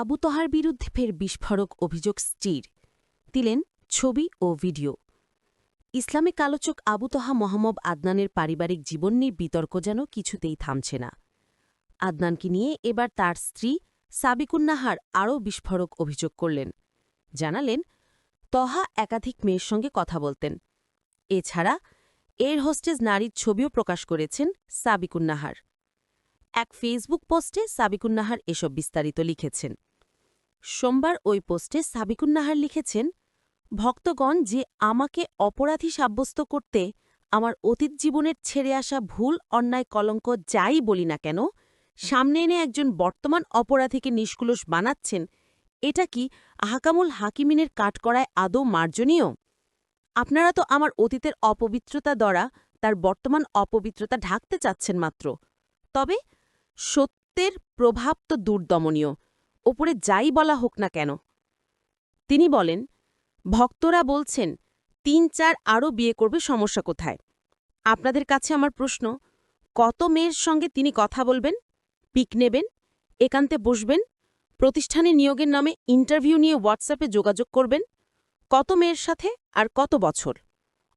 আবু তহার বিরুদ্ধে ফের বিস্ফোরক অভিযোগ স্টির দিলেন ছবি ও ভিডিও। ইসলামিক আলোচক আবু তহা মোহাম্মদ আদনানের পারিবারিক জীবন নিয়ে বিতর্ক যেন কিছুতেই থামছে না। আদনানকে নিয়ে এবার তার স্ত্রী সাবিকুন্নাহার আরও বিস্ফোরক অভিযোগ করলেন। জানালেন, তহা একাধিক মেয়ের সঙ্গে কথা বলতেন। এছাড়া এর হোস্টেজ নারীর ছবিও প্রকাশ করেছেন সাবিকুন্নাহার। এক ফেসবুক পোস্টে সাবিকুন্নাহার এসব বিস্তারিত লিখেছেন। সোমবার ওই পোস্টে সাবিকুন্নাহার লিখেছেন, ভক্তগণ, যে আমাকে অপরাধী সাব্যস্ত করতে আমার অতীত জীবনের ছেড়ে আসা ভুল, অন্যায়, কলঙ্ক যাই বলি না কেন, সামনে এনে একজন বর্তমান অপরাধীকে নিষ্কুলস বানাচ্ছেন, এটা কি আহাকামুল হাকিমিনের কাঠকড়ায় আদৌ মার্জনীয়? আপনারা তো আমার অতীতের অপবিত্রতা দ্বারা তার বর্তমান অপবিত্রতা ঢাকতে চাচ্ছেন মাত্র। তবে সত্যের প্রভাব তো দুর্দমনীয়, ওপরে যাই বলা হোক না কেন। তিনি বলেন, ভক্তরা বলছেন, তিন চার আরও বিয়ে করবে, সমস্যা কোথায়? আপনাদের কাছে আমার প্রশ্ন, কত মেয়ের সঙ্গে তিনি কথা বলবেন, পিক নেবেন, একান্তে বসবেন, প্রতিষ্ঠানে নিয়োগের নামে ইন্টারভিউ নিয়ে হোয়াটসঅ্যাপে যোগাযোগ করবেন, কত মেয়ের সাথে আর কত বছর?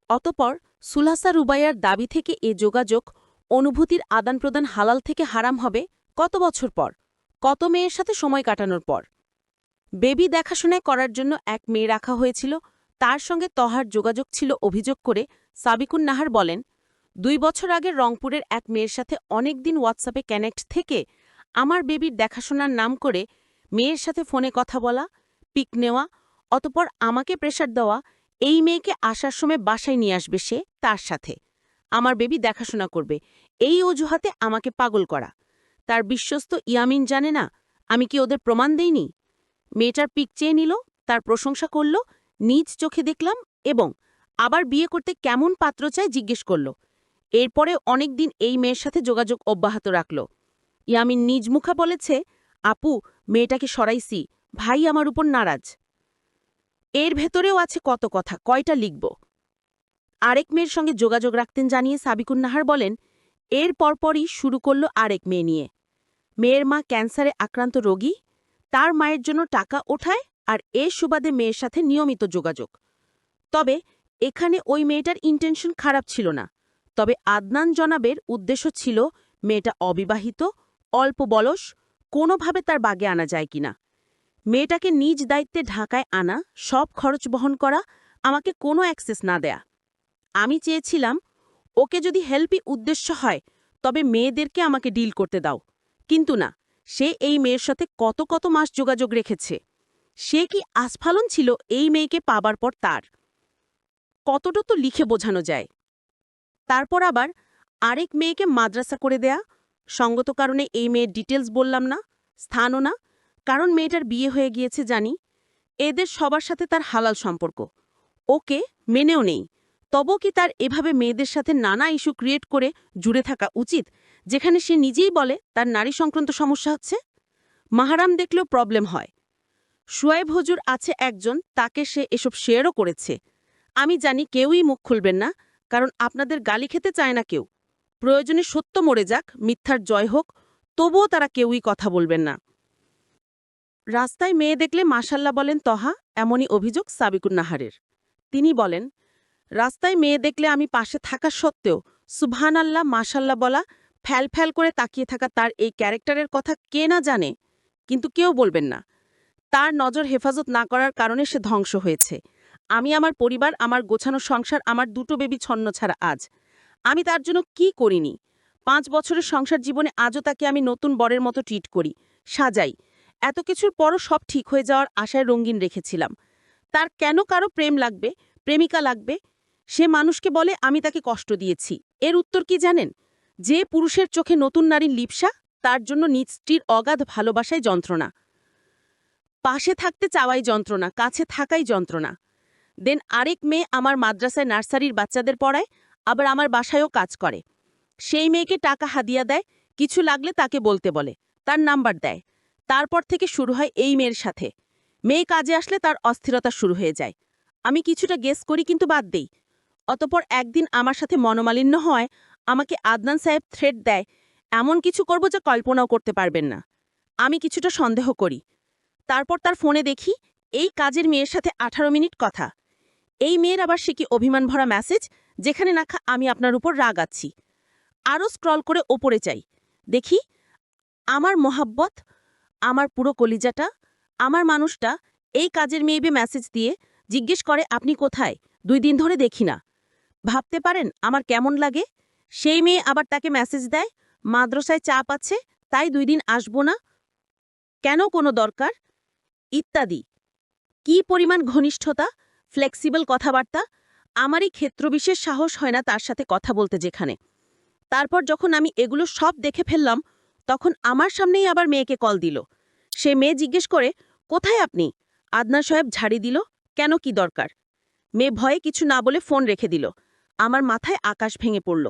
অতপর সুলাসা রুবাইয়ার দাবি থেকে এ যোগাযোগ অনুভূতির আদান প্রদান হালাল থেকে হারাম হবে কত বছর পর? কত মেয়ের সাথে সময় কাটানোর পর? বেবি দেখাশোনায় করার জন্য এক মেয়ে রাখা হয়েছিল। তার সঙ্গে তহার যোগাযোগ ছিল অভিযোগ করে সাবিকুন নাহার বলেন, দুই বছর আগে রংপুরের এক মেয়ের সাথে অনেক দিন হোয়াটসঅ্যাপে কানেক্ট থেকে আমার বেবির দেখাশোনার নাম করে মেয়ের সাথে ফোনে কথা বলা পিক নেওয়া, অতপর আমাকে প্রেশার দেওয়া, এই মেয়েকে আসার সময় বাসায় নিয়ে আসবে সে তার সাথে। আমার বেবি দেখাশোনা করবে। এই অজুহাতে আমাকে পাগল করা। তার বিশ্বস্ত ইয়ামিন জানে না, আমি কি ওদের প্রমাণ দেইনি? মেয়েটার পিক চেয়ে নিল, তার প্রশংসা করল, নিজ চোখে দেখলাম এবং আবার বিয়ে করতে কেমন পাত্র চায় জিজ্ঞেস করল। এরপরে অনেকদিন এই মেয়ের সাথে যোগাযোগ অব্যাহত রাখল। ইয়ামিন নিজ মুখা বলেছে, আপু, মেয়েটাকে সরাইছি, ভাই আমার উপর নারাজ। এর ভেতরেও আছে কত কথা, কয়টা লিখব? আরেক মেয়ের সঙ্গে যোগাযোগ রাখতেন জানিয়ে সাবিকুন্নাহার বলেন, এর পরপরই শুরু করল আরেক মেয়ে নিয়ে। মেয়ের মা ক্যান্সারে আক্রান্ত রোগী, তার মায়ের জন্য টাকা ওঠায় আর এ সুবাদে মেয়ের সাথে নিয়মিত যোগাযোগ। তবে এখানে ওই মেয়েটার ইন্টেনশন খারাপ ছিল না। তবে আদনান জনাবের উদ্দেশ্য ছিল মেয়েটা অবিবাহিত, অল্প বলস কোনোভাবে তার বাগে আনা যায় কিনা। মেয়েটাকে নিজ দায়িত্বে ঢাকায় আনা, সব খরচ বহন করা, আমাকে কোনো অ্যাক্সেস না দেয়া। আমি চেয়েছিলাম, ওকে যদি হেল্পই উদ্দেশ্য হয়, তবে মেয়েদেরকে আমাকে ডিল করতে দাও। কিন্তু না, সে এই মেয়ের সাথে কত কত মাস যোগাযোগ রেখেছে। সে কি আস্ফালন ছিল এই মেয়েকে পাবার পর তার? কতটা তো লিখে বোঝানো যায়। তারপর আবার আরেক মেয়েকে মাদ্রাসা করে দেয়া। সঙ্গত কারণে এই মেয়ের ডিটেলস বললাম না, স্থানও না, কারণ মেয়েটার বিয়ে হয়ে গিয়েছে জানি। এদের সবার সাথে তার হালাল সম্পর্ক। ওকে মেনেও নেই। তবু কি তার এভাবে মেয়েদের সাথে নানা ইস্যু ক্রিয়েট করে জুড়ে থাকা উচিত, যেখানে সে নিজেই বলে তার নারী সংক্রান্ত সমস্যা হচ্ছে? মাহারাম দেখলেও প্রবলেম হয়। সুয়েব হজুর আছে একজন, তাকে সে এসব শেয়ারও করেছে। আমি জানি কেউই মুখ খুলবেন না, কারণ আপনাদের গালি খেতে চায় না কেউ। প্রয়োজনে সত্য মরে যাক, মিথ্যার জয় হোক, তবুও তারা কেউই কথা বলবেন না। রাস্তায় মেয়ে দেখলে মাসাল্লা বলেন তহা, এমনই অভিযোগ সাবিকুন্নাহারের। তিনি বলেন রাস্তায় মেয়ে দেখলে আমি পাশে থাকা সত্ত্বেও সুবহান আল্লাহ মাসাল্লাহ বলা, ফ্যাল ফ্যাল করে তাকিয়ে থাকা তার এই ক্যারেক্টারের কথা কে না জানে, কিন্তু কেউ বলবেন না। তার নজর হেফাজত না করার কারণে সে ধ্বংস হয়েছে। আমি আমার পরিবার, আমার গোছানো সংসার, আমার দুটো বেবি ছন্ন ছাড়া আজ। আমি তার জন্য কি করিনি? পাঁচ বছরের সংসার জীবনে আজও তাকে আমি নতুন বরের মতো ট্রিট করি, সাজাই। এত কিছুর পরও সব ঠিক হয়ে যাওয়ার আশায় রঙিন রেখেছিলাম। তার কেন কারও প্রেম লাগবে, প্রেমিকা লাগবে সে মানুষকে বলে, আমি তাকে কষ্ট দিয়েছি। এর উত্তর কি জানেন? যে পুরুষের চোখে নতুন নারীর লিপসা, তার জন্য নিজ স্ত্রীর অগাধ ভালোবাসায় যন্ত্রণা। পাশে থাকতে চাওয়াই যন্ত্রণা, কাছে থাকাই যন্ত্রণা। দেন আরেক মেয়ে আমার মাদ্রাসায় নার্সারির বাচ্চাদের পড়ায়, আবার আমার বাসায়ও কাজ করে। সেই মেয়েকে টাকা হাদিয়া দেয়, কিছু লাগলে তাকে বলতে বলে, তার নাম্বার দেয়। তারপর থেকে শুরু হয় এই মেয়ের সাথে। মেয়ে কাজে আসলে তার অস্থিরতা শুরু হয়ে যায়। আমি কিছুটা গেস করি, কিন্তু বাদ দেই। অতপর একদিন আমার সাথে মনোমালিন্য হয়, আমাকে আদনান সাহেব থ্রেট দেয়, এমন কিছু করব যা কল্পনাও করতে পারবেন না। আমি কিছুটা সন্দেহ করি। তারপর তার ফোনে দেখি, এই কাজের মেয়ের সাথে আঠারো মিনিট কথা। এই মেয়ের আবার সে কি অভিমান ভরা মেসেজ যেখানে নাখা আমি আপনার উপর রাগ আছি। আরও স্ক্রল করে ওপরে চাই দেখি, আমার মোহাব্বত, আমার পুরো কলিজাটা, আমার মানুষটা এই কাজের মেয়েবে মেসেজ দিয়ে জিজ্ঞেস করে, আপনি কোথায়? দুই দিন ধরে দেখি না। ভাবতে পারেন আমার কেমন লাগে? সেই মেয়ে আবার তাকে মেসেজ দেয়, মাদ্রাসায় চাপ আছে, তাই দুই দিন আসব না। কেন কোনো দরকার? ইত্যাদি। কি পরিমাণ ঘনিষ্ঠতা ফ্লেক্সিবল কথাবার্তা, আমারই ক্ষেত্রবিশেষ সাহস হয় না তার সাথে কথা বলতে যেখানে। তারপর যখন আমি এগুলো সব দেখে ফেললাম, তখন আমার সামনেই আবার মেয়েকে কল দিল। সে মেয়ে জিজ্ঞেস করে, কোথায় আপনি? আদনা সাহেব ঝাড়ি দিল, কেন কি দরকার? মেয়ে ভয়ে কিছু না বলে ফোন রেখে দিল। আমার মাথায় আকাশ ভেঙে পড়ল।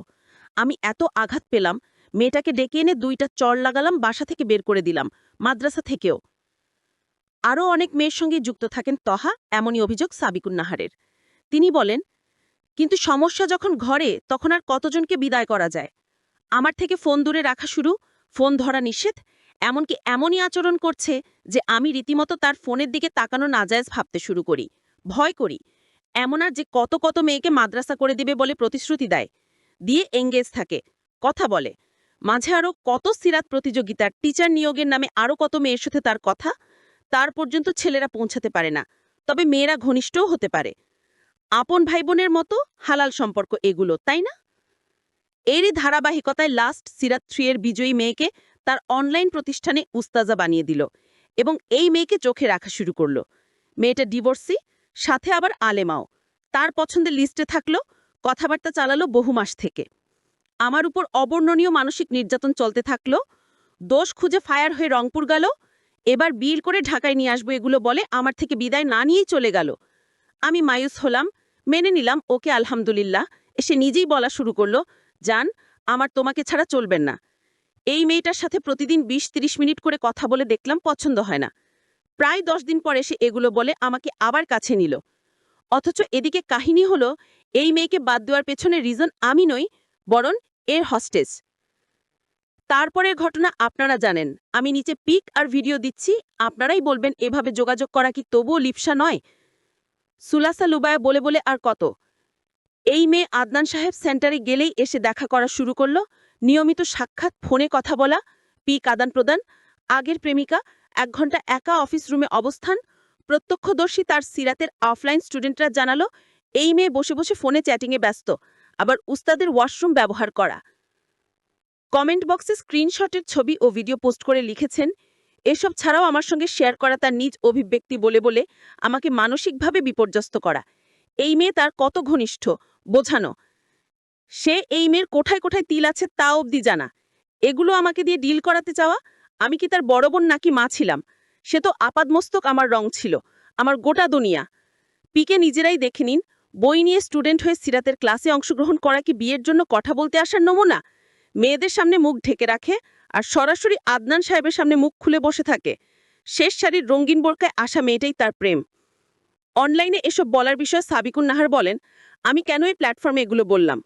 আমি এত আঘাত পেলাম, মেয়েটাকে ডেকে এনে দুইটা চড় লাগালাম, বাসা থেকে বের করে দিলাম, মাদ্রাসা থেকেও। আরও অনেক মেয়ের সঙ্গে যুক্ত থাকেন তহা, এমনই অভিযোগ সাবিকুন নাহারের তিনি বলেন, কিন্তু সমস্যা যখন ঘরে, তখন আর কতজনকে বিদায় করা যায়? আমার থেকে ফোন দূরে রাখা শুরু, ফোন ধরা নিষেধ, এমনকি এমনই আচরণ করছে যে আমি রীতিমতো তার ফোনের দিকে তাকানো নাজায়জ ভাবতে শুরু করি, ভয় করি এমন আর যে কত কত মেয়েকে মাদ্রাসা করে দিবে বলে প্রতিশ্রুতি দেয়, দিয়ে এঙ্গেজ থাকে। কথা বলে। মাঝে আরও কত সিরাত প্রতিযোগিতার টিচার নিয়োগের নামে আরও কত মেয়ের সাথে তার কথা, তার পর্যন্ত ছেলেরা পৌঁছাতে পারে না। তবে মেয়েরা ঘনিষ্ঠও হতে পারে। আপন ভাই বোনের মতো হালাল সম্পর্ক এগুলো, তাই না? এরই ধারাবাহিকতায় লাস্ট সিরাত থ্রি এর বিজয়ী মেয়েকে তার অনলাইন প্রতিষ্ঠানে উস্তাজা বানিয়ে দিল এবং এই মেয়েকে চোখে রাখা শুরু করল। মেয়েটা ডিভোর্সি সাথে আবার আলেমাও। তার পছন্দের লিস্টে থাকল, কথাবার্তা চালালো বহু মাস থেকে। আমার উপর অবর্ণনীয় মানসিক নির্যাতন চলতে থাকল, দোষ খুঁজে ফায়ার হয়ে রংপুর গেল, এবার বিল করে ঢাকায় নিয়ে আসব এগুলো বলে আমার থেকে বিদায় না নিয়েই চলে গেল। আমি মায়ুস হলাম, মেনে নিলাম, ওকে আলহামদুলিল্লাহ, এসে নিজেই বলা শুরু করল, জান, আমার তোমাকে ছাড়া চলবেন না। এই মেয়েটার সাথে প্রতিদিন ২০-৩০ মিনিট করে কথা বলে দেখলাম পছন্দ হয় না। প্রায় দশ দিন পরে সে এগুলো বলে আমাকে আবার কাছে নিল। অথচ এদিকে কাহিনী হলো, এই মেয়েকে বাদ দেওয়ার পেছনে রিজন আমি নই, বরং এর হস্টেস তারপরের ঘটনা আপনারা জানেন। আমি নিচে পিক আর ভিডিও দিচ্ছি, আপনারাই বলবেন এভাবে যোগাযোগ করা কি তবুও লিপসা নয়? সুলাসা লুবায়া বলে বলে আর কত? এই মেয়ে আদনান সাহেব সেন্টারে গেলেই এসে দেখা করা শুরু করল। নিয়মিত সাক্ষাৎ, ফোনে কথা বলা পিক আদান প্রদান আগের প্রেমিকা এক ঘণ্টা একা অফিস রুমে অবস্থান। প্রত্যক্ষদর্শী তার সিরাতের অফলাইন স্টুডেন্টরা জানালো, এই মেয়ে বসে বসে ফোনে চ্যাটিংয়ে ব্যস্ত। আবার উস্তাদের ওয়াশরুম ব্যবহার করা। কমেন্ট বক্সে স্ক্রিনশটের ছবি ও ভিডিও পোস্ট করে লিখেছেন, এসব ছাড়াও আমার সঙ্গে শেয়ার করা তার নিজ অভিব্যক্তি বলে বলে আমাকে মানসিকভাবে বিপর্যস্ত করা। এই মেয়ে তার কত ঘনিষ্ঠ, বোঝানো। সে এই মেয়ের কোঠায় কোঠায় তিল আছে তা অবধি জানা। এগুলো আমাকে দিয়ে ডিল করাতে চাওয়া? আমি কি তার বড় বোন নাকি মা ছিলাম? সে তো আপাদমস্তক আমার রং ছিল, আমার গোটা দুনিয়া। পিকে নিজেরাই দেখে নিন, বই নিয়ে স্টুডেন্ট হয়ে সিরাতের ক্লাসে অংশগ্রহণ করা কি বিয়ের জন্য কথা বলতে আসার নমুনা? মেয়েদের সামনে মুখ ঢেকে রাখে আর সরাসরি আদনান সাহেবের সামনে মুখ খুলে বসে থাকে। শেষ সারির রঙিন বোরকায় আসা মেয়েটাই তার প্রেম। অনলাইনে এসব বলার বিষয়ে সাবিকুন নাহার বলেন, আমি কেন এই প্ল্যাটফর্মে এগুলো বললাম?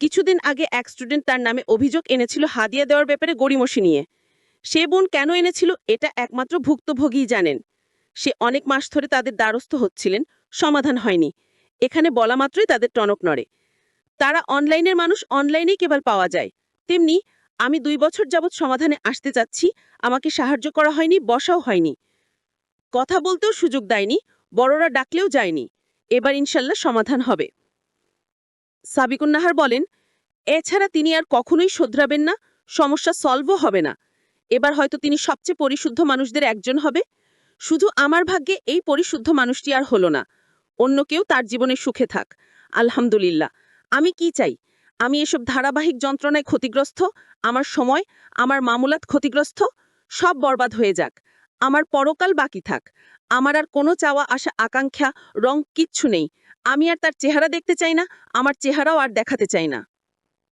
কিছুদিন আগে এক স্টুডেন্ট তার নামে অভিযোগ এনেছিল হাদিয়া দেওয়ার ব্যাপারে গড়িমসি নিয়ে। সে বোন কেন এনেছিল এটা একমাত্র ভুক্তভোগীই জানেন। সে অনেক মাস ধরে তাদের দ্বারস্থ হচ্ছিলেন, সমাধান হয়নি। এখানে বলা মাত্রই তাদের টনক নড়ে। তারা অনলাইনের মানুষ, অনলাইনেই কেবল পাওয়া যায়। তেমনি আমি দুই বছর যাবৎ সমাধানে আসতে চাচ্ছি, আমাকে সাহায্য করা হয়নি, বসাও হয়নি। কথা বলতেও সুযোগ দেয়নি, বড়রা ডাকলেও যায়নি। এবার ইনশাল্লাহ সমাধান হবে। সাবিকুন্নাহার বলেন, এছাড়া তিনি আর কখনোই শোধরাবেন না, সমস্যা সলভও হবে না। এবার হয়তো তিনি সবচেয়ে পরিশুদ্ধ মানুষদের একজন হবে। শুধু আমার ভাগ্যে এই পরিশুদ্ধ মানুষটি আর হলো না। অন্য কেউ তার জীবনে সুখে থাক। আলহামদুলিল্লাহ। আমি কি চাই? আমি এসব ধারাবাহিক যন্ত্রণায় ক্ষতিগ্রস্ত? আমার সময়? আমার মামুলাত ক্ষতিগ্রস্ত? সব বরবাদ হয়ে যাক। আমার পরকাল বাকি থাক। আমার আর কোনো চাওয়া, আশা, আকাঙ্ক্ষা, রং কিচ্ছু নেই। আমি আর তার চেহারা দেখতে চাই না। আমার চেহারাও আর দেখাতে চাই না।